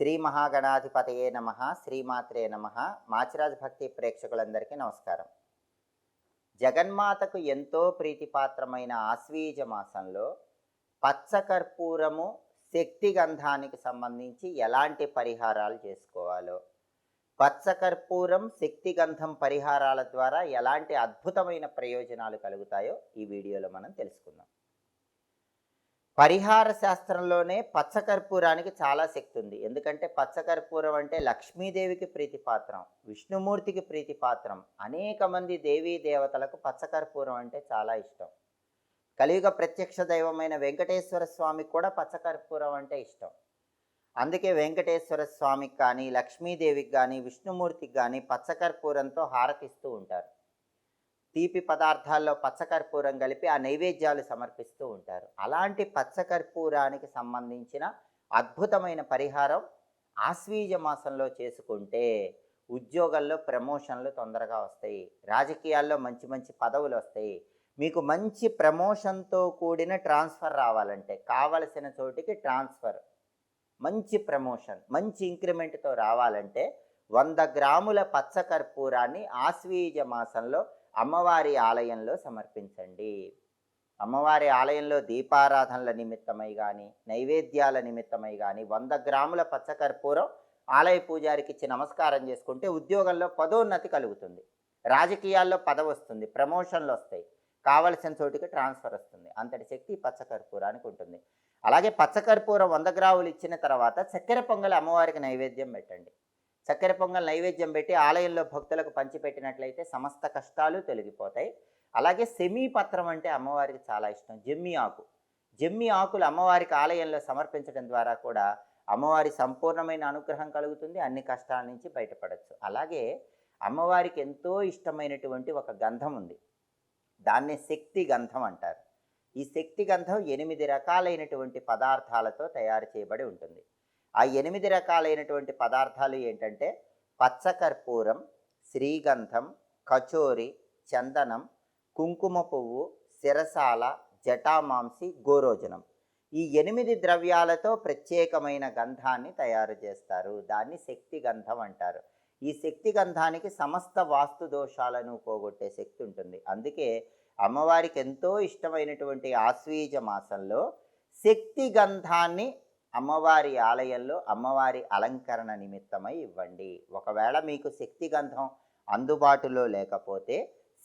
శ్రీ మహాగణాధిపతయే నమ శ్రీమాత్రే నమ. మాచిరాజ్ భక్తి ప్రేక్షకులందరికీ నమస్కారం. జగన్మాతకు ఎంతో ప్రీతిపాత్రమైన ఆశ్వీజ మాసంలో పచ్చకర్పూరము శక్తి గంధానికి సంబంధించి ఎలాంటి పరిహారాలు చేసుకోవాలో పచ్చకర్పూరం శక్తి గంధం పరిహారాల ద్వారా ఎలాంటి అద్భుతమైన ప్రయోజనాలు కలుగుతాయో ఈ వీడియోలో మనం తెలుసుకుందాం. పరిహార శాస్త్రంలోనే పచ్చకర్పూరానికి చాలా శక్తి ఉంది ఎందుకంటే పచ్చకర్పూరం అంటే లక్ష్మీదేవికి ప్రీతిపాత్రం విష్ణుమూర్తికి ప్రీతిపాత్రం. అనేక మంది దేవీ దేవతలకు పచ్చకర్పూరం అంటే చాలా ఇష్టం. కలియుగ ప్రత్యక్ష దైవమైన వెంకటేశ్వర స్వామికి కూడా పచ్చకర్పూరం అంటే ఇష్టం. అందుకే వెంకటేశ్వర స్వామికి కానీ లక్ష్మీదేవికి కానీ విష్ణుమూర్తికి కానీ పచ్చకర్పూరంతో హారతిస్తూ ఉంటారు. తీపి పదార్థాల్లో పచ్చకర్పూరం కలిపి ఆ నైవేద్యాలు సమర్పిస్తూ ఉంటారు. అలాంటి పచ్చకర్పూరానికి సంబంధించిన అద్భుతమైన పరిహారం ఆశ్వీజ మాసంలో చేసుకుంటే ఉద్యోగాల్లో ప్రమోషన్లు తొందరగా వస్తాయి. రాజకీయాల్లో మంచి మంచి పదవులు వస్తాయి. మీకు మంచి ప్రమోషన్తో కూడిన ట్రాన్స్ఫర్ రావాలంటే కావలసిన చోటికి ట్రాన్స్ఫర్. మంచి ప్రమోషన్ మంచి ఇంక్రిమెంట్తో రావాలంటే వంద గ్రాముల పచ్చకర్పూరాన్ని ఆశ్వీజ మాసంలో అమ్మవారి ఆలయంలో సమర్పించండి. అమ్మవారి ఆలయంలో దీపారాధనల నిమిత్తమై కానీ నైవేద్యాల నిమిత్తమై కానీ వంద గ్రాముల పచ్చకర్పూరం ఆలయ పూజారికి ఇచ్చి నమస్కారం చేసుకుంటే ఉద్యోగంలో పదోన్నతి కలుగుతుంది. రాజకీయాల్లో పదవి వస్తుంది ప్రమోషన్లు వస్తాయి. కావలసిన చోటుకి ట్రాన్స్ఫర్ వస్తుంది. అంతటి శక్తి పచ్చకర్పూరానికి ఉంటుంది. అలాగే పచ్చకర్పూరం వంద గ్రాములు ఇచ్చిన తర్వాత చక్కెర పొంగల్ అమ్మవారికి నైవేద్యం పెట్టండి. చక్కెర పొంగల్ నైవేద్యం పెట్టి ఆలయంలో భక్తులకు పంచిపెట్టినట్లయితే సమస్త కష్టాలు తొలగిపోతాయి. అలాగే సెమీ పత్రం అంటే అమ్మవారికి చాలా ఇష్టం. జమ్మి ఆకు. జమ్మి ఆకులు అమ్మవారికి ఆలయంలో సమర్పించడం ద్వారా కూడా అమ్మవారి సంపూర్ణమైన అనుగ్రహం కలుగుతుంది. అన్ని కష్టాల నుంచి బయటపడవచ్చు అలాగే అమ్మవారికి ఎంతో ఇష్టమైనటువంటి ఒక గంధం ఉంది. దాన్ని శక్తి గంధం అంటారు. ఈ శక్తి గంధం ఎనిమిది రకాలైనటువంటి పదార్థాలతో తయారు చేయబడి ఉంటుంది. ఆ ఎనిమిది రకాలైనటువంటి పదార్థాలు ఏంటంటే పచ్చకర్పూరం శ్రీగంధం కచోరి చందనం కుంకుమ పువ్వు శిరసాల జటామాంసి గోరోజనం. ఈ ఎనిమిది ద్రవ్యాలతో ప్రత్యేకమైన గంధాన్ని తయారు చేస్తారు. దాన్ని శక్తి గంధం అంటారు. ఈ శక్తి గంధానికి సమస్త వాస్తు దోషాలను పోగొట్టే శక్తి ఉంటుంది. అందుకే అమ్మవారికి ఎంతో ఇష్టమైనటువంటి ఆశ్వీజ మాసంలో శక్తి గంధాన్ని అమ్మవారి ఆలయంలో అమ్మవారి అలంకరణ నిమిత్తమై ఇవ్వండి. ఒకవేళ మీకు శక్తి గంధం అందుబాటులో లేకపోతే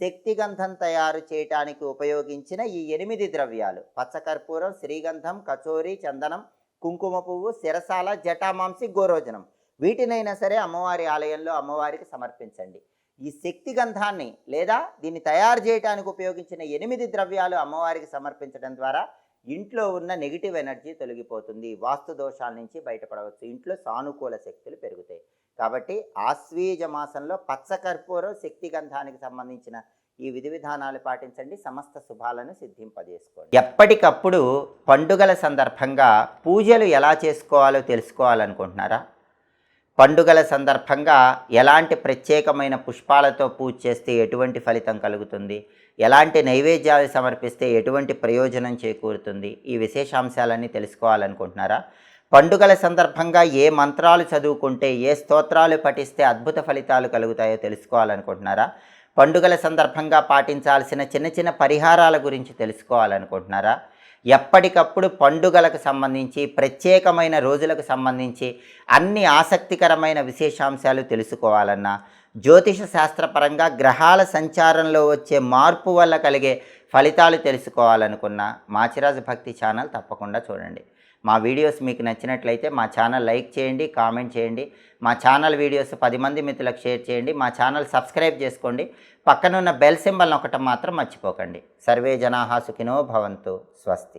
శక్తి గంధం తయారు చేయటానికి ఉపయోగించిన ఈ ఎనిమిది ద్రవ్యాలు పచ్చకర్పూరం శ్రీగంధం కచోరి చందనం కుంకుమ పువ్వు శిరసాల జటామాంసి గోరోజనం. వీటినైనా సరే అమ్మవారి ఆలయంలో అమ్మవారికి సమర్పించండి. ఈ శక్తి గంధాన్ని లేదా దీన్ని తయారు చేయడానికి ఉపయోగించిన ఎనిమిది ద్రవ్యాలు అమ్మవారికి సమర్పించడం ద్వారా ఇంట్లో ఉన్న నెగిటివ్ ఎనర్జీ తొలగిపోతుంది. వాస్తు దోషాల నుంచి బయటపడవచ్చు. ఇంట్లో సానుకూల శక్తులు పెరుగుతాయి. కాబట్టి ఆశ్వీజ మాసంలో పచ్చకర్పూరం శక్తి గంధానికి సంబంధించిన ఈ విధి విధానాలు పాటించండి. సమస్త శుభాలను సిద్ధింపజేసుకోండి. ఎప్పటికప్పుడు పండుగల సందర్భంగా పూజలు ఎలా చేసుకోవాలో తెలుసుకోవాలనుకుంటున్నారా? పండుగల సందర్భంగా ఎలాంటి ప్రత్యేకమైన పుష్పాలతో పూజ చేస్తే ఎటువంటి ఫలితం కలుగుతుంది? ఎలాంటి నైవేద్యాలు సమర్పిస్తే ఎటువంటి ప్రయోజనం చేకూరుతుంది? ఈ విశేషాంశాలన్నీ తెలుసుకోవాలనుకుంటున్నారా? పండుగల సందర్భంగా ఏ మంత్రాలు చదువుకుంటే ఏ స్తోత్రాలు పఠిస్తే అద్భుత ఫలితాలు కలుగుతాయో తెలుసుకోవాలనుకుంటున్నారా? పండుగల సందర్భంగా పాటించాల్సిన చిన్న చిన్న పరిహారాల గురించి తెలుసుకోవాలనుకుంటున్నారా? ఎప్పటికప్పుడు పండుగలకు సంబంధించి ప్రత్యేకమైన రోజులకు సంబంధించి అన్ని ఆసక్తికరమైన విశేషాంశాలు తెలుసుకోవాలన్నా జ్యోతిష శాస్త్రపరంగా గ్రహాల సంచారంలో వచ్చే మార్పు వల్ల కలిగే ఫలితాలు తెలుసుకోవాలనుకున్న మాచిరాజు భక్తి ఛానల్ తప్పకుండా చూడండి. మా వీడియోస్ మీకు నచ్చినట్లయితే మా ఛానల్ లైక్ చేయండి కామెంట్ చేయండి. మా ఛానల్ వీడియోస్ పది మంది మిత్రులకు షేర్ చేయండి. మా ఛానల్ సబ్స్క్రైబ్ చేసుకోండి. పక్కనున్న బెల్ సింబల్ ఒకటి మాత్రం మర్చిపోకండి. సర్వే జనాహా సుఖినో భవంతు. స్వస్తి.